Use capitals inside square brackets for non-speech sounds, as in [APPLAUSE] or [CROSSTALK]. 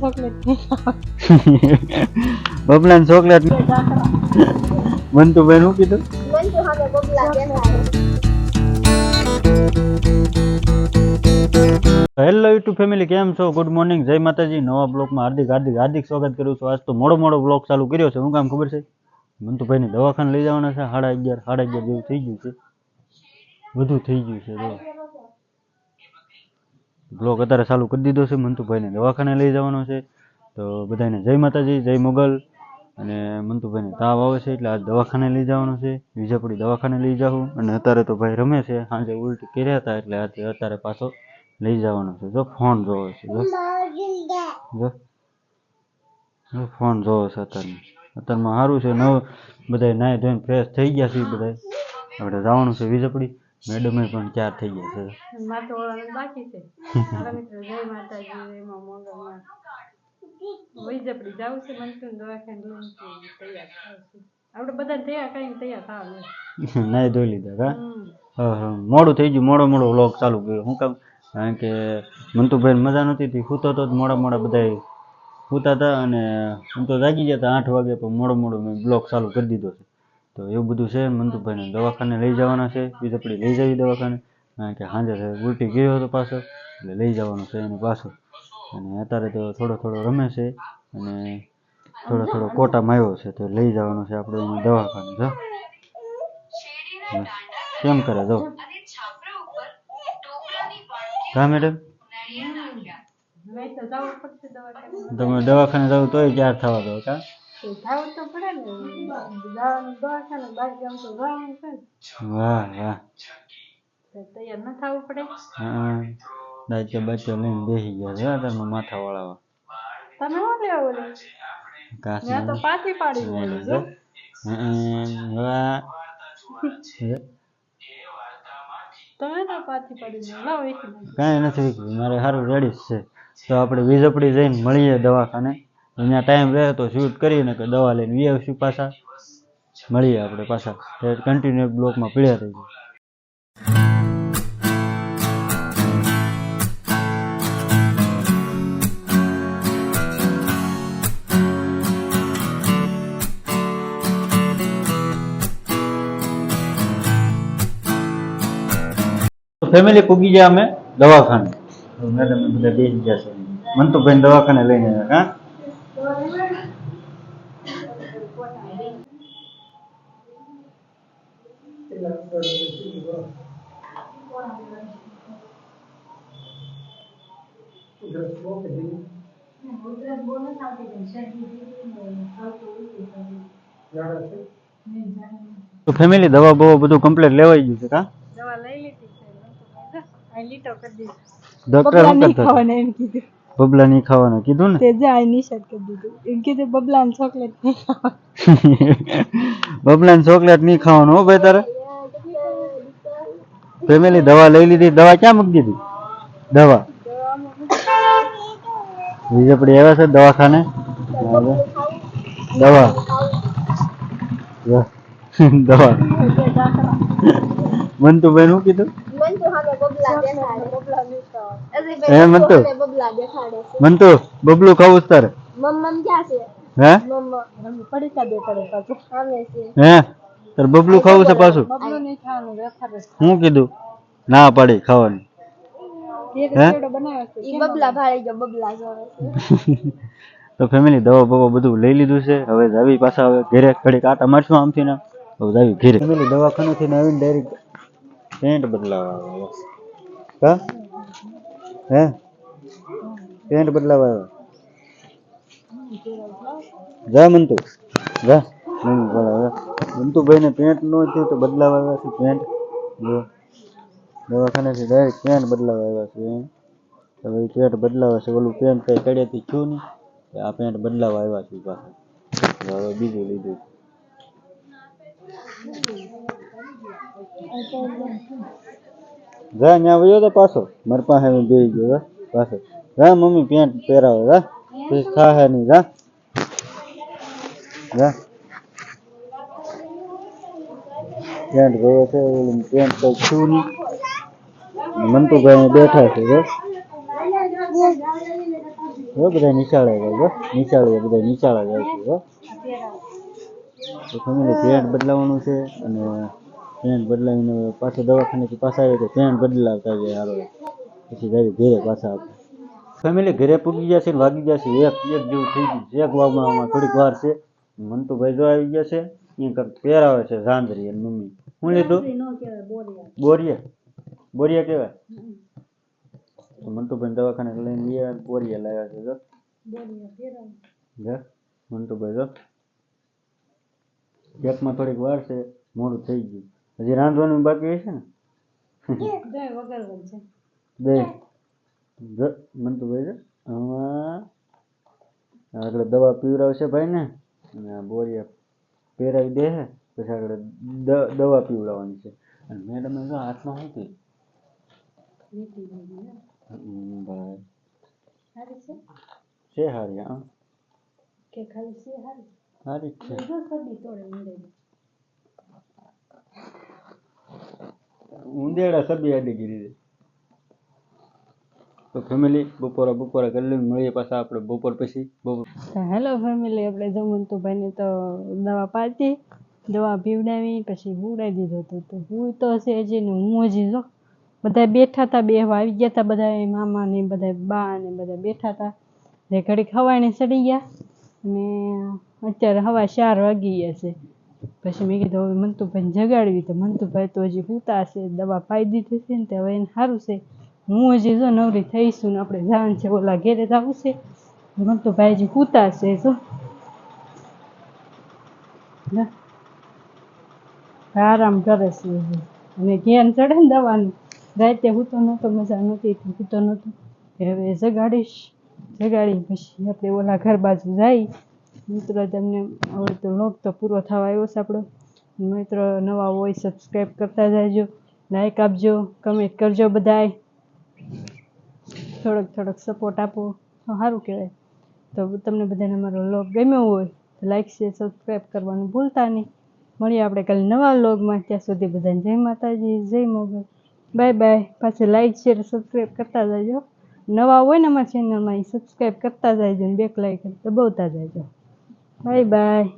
Chocolate બબલાને chocolate Mantubhai શું કીધું મંજુ હવે બબલા બેસાડે હેલો યુટ્યુબ ફેમિલી કેમ છો? ગુડ મોર્નિંગ જય માતાજી. નવા બ્લોગમાં હાર્દિક હાર્દિક હાર્દિક સ્વાગત કરું છું. આજ તો મોડો મોડો બ્લોગ ચાલુ કર્યો છે. શું કામ ખબર છે? મંતુભાઈને દવાખાને લઈ જવાના છે. સાડા અગિયાર સાડા અગિયાર જેવું થઈ ગયું છે. બધું થઈ ગયું છે જો બ્લોગ અત્યારે ચાલુ કરી દીધો છે, મંતુભાઈને દવાખાને લઈ જવાનો છે. તો બધાને જય માતાજી, જય મોગલ. અને મંતુભાઈને તાવ આવે છે એટલે આજ દવાખાને લઈ જવાનું છે. વિજાપુરી દવાખાને લઈ જાઉં. અને અત્યારે તો ભાઈ રમે છે, સાંજે ઉલટી કર્યા હતા એટલે આજે અત્યારે પાછો લઈ જવાનો છે. જો ફોન જોવો છે, જો. જો. ફોન જોવો છે અત્યારે અત્યારમાં સારું છે, નવ બધા નાહી ધોઈને ફ્રેશ થઈ ગયા છે બધા આપણે જવાનું છે વિજયપુરી મેડમે પણ ચાર થઈ ગયા છે. મારે તો ઓળવાનું બાકી છે. મારા મિત્રો જય માતાજી એમાં વહી જપડી જવું છે મંજુ દવાખાને લઈને તૈયાર થાવ છે. આપણે બધા તૈયાર કરીને તૈયાર થાવ ને ધોઈ લીધા કા? મોડું થઈ ગયું મોડો મોડો વ્લોગ ચાલુ કર્યો. હું કામ કારણ કે મંતુભાઈ મજા નહોતી હતી. સૂતો તો મોડા મોડા બધા સૂતા હતા અને હું તો જાગી ગયા હતા આઠ વાગે પણ મોડો મોડો મેં બ્લોગ ચાલુ કરી દીધો છે. તો એવું બધું છે મંતુભાઈને દવાખાને લઈ જવાના છે બીજપડી લઈ જવી દવાખાને. કારણ કે સાંજે છે ઉલટી ગયો હતો પાછો એટલે લઈ જવાનો છે એને પાછો. અને અત્યારે તો થોડો થોડો રમે છે અને થોડો થોડો કોટામાં આવ્યો છે તો લઈ જવાનો છે આપણે એને દવાખાને જો. કેમ કરે જો. હા મેડમ? તમે દવાખાને જાવ તોય ક્યાર થવા દો કા? જાવું તો પડે ને. જવાનું દવાખાને બહાર ગામ તો જવાનું છે. ને વાહ વાહ તૈયાર ન થવું પડે. હા દાચો બાચો લઈને બેસી ગયા છે તમે માથા વાળાવા તમે શું લેવા બોલી? ત્યાં તો પાછી પાડી બોલી જો તમે તો પાછી પાડી લાવો કાંઈ નથી મારે સારું રેડી છે. તો આપણે વીજપડી જઈને મળીએ દવાખાને. અહીંયા ટાઈમ રહે તો શૂટ કરીને કે દવા લઈને વી આવશું પાછા મળીએ આપણે પાછા. કન્ટિન્યુ બ્લોકમાં પીડ્યા થઈ જાય ફેમિલી પૂગી ગયા અમે દવાખાને. મેડમ બધા બેસી ગયા છે. દવાખાને લઈને, હા? તો ફેમિલી દવા બવા બધું કમ્પ્લીટ લેવાઈ ગયું છે કા? દવા લઈ લીધી છે આ લીટો કરી દીધો. ડોક્ટર બબલા શું નહીં કરતા એમ કીધું. બબલા નહીં ખાવાના કીધું ને? તે જે આ નિષેધ કરી દીધું. એમ કીધું બબલા ને ચોકલેટ નહીં [LAUGHS] બબલા બબલાને ચોકલેટ નહીં ખાવાનું હો ભાઈ તારે? ફેમિલી દવા લઈ લીધી. દવા ક્યાં મૂકી દીધી? દવા. વીજપડી આવ્યા છે દવાખાને? દવા. દવા. મંતુ બેન શું કીધું? હે મંતુ? મંતુ બબલું ખાવું તારે? હે? હે? તારે બબલું ખાવું છે પાછું? હું કીધું? ના પડી ખાવાની. હે? ચેવડો બનાવ્યો છે ઈ બબલા ભાળી ગયો બબલા જોવે છે. [LAUGHS] તો ફેમિલી દવા બવા બધું લઈ લીધું છે. હવે જાવી પાછા હવે ઘરે ઘડીક આટા મારશું આમથી ને. હવે જાવી ઘરે. ફેમિલી દવાખાનું થી આવીને ડાયરેક્ટ પેન્ટ બદલાવા આવ્યા હા? હે? પેન્ટ બદલાવા આવ્યો. જા મંતુ. જા. મંતુ બોલાવે મંતુ ભાઈને પેન્ટ નો થયું તો બદલાવા આવ્યા છે પેન્ટ જો. દવાખાનેથી ડાયરેક્ટ પેન્ટ બદલાવા આવ્યા છે. હવે ઈ પેન્ટ બદલાવે છે. ઓલું પેન્ટ કઈ કડિયાથી થયું નહીં. તો આ પેન્ટ બદલાવા આવ્યા છે પાછા. હવે બીજું લીધું. જા ત્યાં વયો તો પાછો. મારી પાસે આવીને ગયો, જા, પાછો. જા, મમ્મી પેન્ટ પહેરાવે, જા. પછી થાહે નહીં, જા. જા. પેન્ટ ગયો છે પેન્ટ કઈ થયું નહીં. મંતુભાઈ બેઠા છે બધા નિશાળે જાય નિશાળે બધા નિશાળે જાય છે પેન્ટ બદલાવાનું છે અને પેન્ટ બદલાવીને પાછો દવાખાનેથી પાછા આવે તો પેન્ટ બદલાવતા જાય હારો. પછી ગાડી ઘેરે પાછા આપણે ફેમિલી ઘરે પૂગી ગયા છે વાગી ગયા છે, એક એક જેવું થઈ ગયું એક વાગવામાં થોડીક વાર છે. મંતુભાઈ જો આવી ગયા છે એ કંઈક પહેરાવે છે, ઝાંઝરી અને મમ્મી. શું લીધું? બોરિયા. બોરિયા કેવાય તો મંતુભાઈ દવાખાને લઈને ગયા બોરિયા લાવ્યા છે જો. જો મંતુભાઈ જો. કેકમાં થોડીક વાર છે મોડું થઈ ગયું. હજી રાંધવાનું બાકી હશે ને? બે જો મંતુભાઈ જો. આમાં આગળ દવા પીવડાવશે ભાઈ ને અને બોરિયા પહેરાવી દે છે પછી આગળ દવા પીવડાવવાની છે. અને મેડમે જો હાથમાં શું થયું હમ, ભાઈ. છે? હારી હા. કે ખાલી છે હારી? હારી છે. સદી તોડે ઊંડાઈ. ઉંદેડા સબી આડી ગીરી છે તો ફેમિલી બપોરા બપોરા કરી લઈને મળીએ પાછા આપણે બપોર પછી. બપોર હેલો ફેમિલી આપણે જમંતુભાઈને તો દવા પાતી દવા પીવડાવી પછી હુડાઈ દીધો તો હું તો હશે હજી ને હું હજી જો. બધા બેઠા હતા બે આવી ગયા હતા બધા મામા ને બધા બા ને બધા બેઠા હતા એટલે ઘડીક હવાને ચડી ગયા અને અત્યારે હવા ચાર વાગી ગયા છે. પછી મેં કીધું, હવે મંતુભાઈને જગાડવી. તો મંતુભાઈ તો હજી સૂતા હશે દવા પાઈ દીધી ને તે હવે એને સારું છે. હું હજી જો નવરી થઈશું ને આપણે જાણ છે, ઓલા ઘેરે જવું છે. મંતુભાઈ હજી સૂતા છે, જો. આરામ કરે છે અને ઘેન ચડે ને દવાનું. રાતે તો નહોતો, મજા નહોતી એટલે હૂતો નહોતો. હવે જગાડીશ જગાડી પછી આપણે ઓલા ઘર બાજુ જઈ મિત્રો તમને આવડતો તો લોક તો પૂરો થવા આવ્યો છે આપણો. મિત્રો નવા હોય સબસ્ક્રાઈબ કરતા જાયજો લાઈક આપજો કમેન્ટ કરજો બધાય. થોડોક થોડોક સપોર્ટ આપો. તો સારું કહેવાય. તો તમને બધાને અમારો લોક ગમ્યો હોય, તો લાઈક શેર સબસ્ક્રાઈબ કરવાનું ભૂલતા નહીં. મળીએ આપણે કાલે નવા લોગમાં ત્યાં સુધી બધાને જય માતાજી, જય મોગલ. બાય બાય પાછું લાઈક શેર સબસ્ક્રાઈબ કરતા જાયજો નવા હોય ને અમારી ચેનલમાં એ સબસ્ક્રાઈબ કરતા જાયજો ને બેક લાઈક દબાવતા જાયજો બાય બાય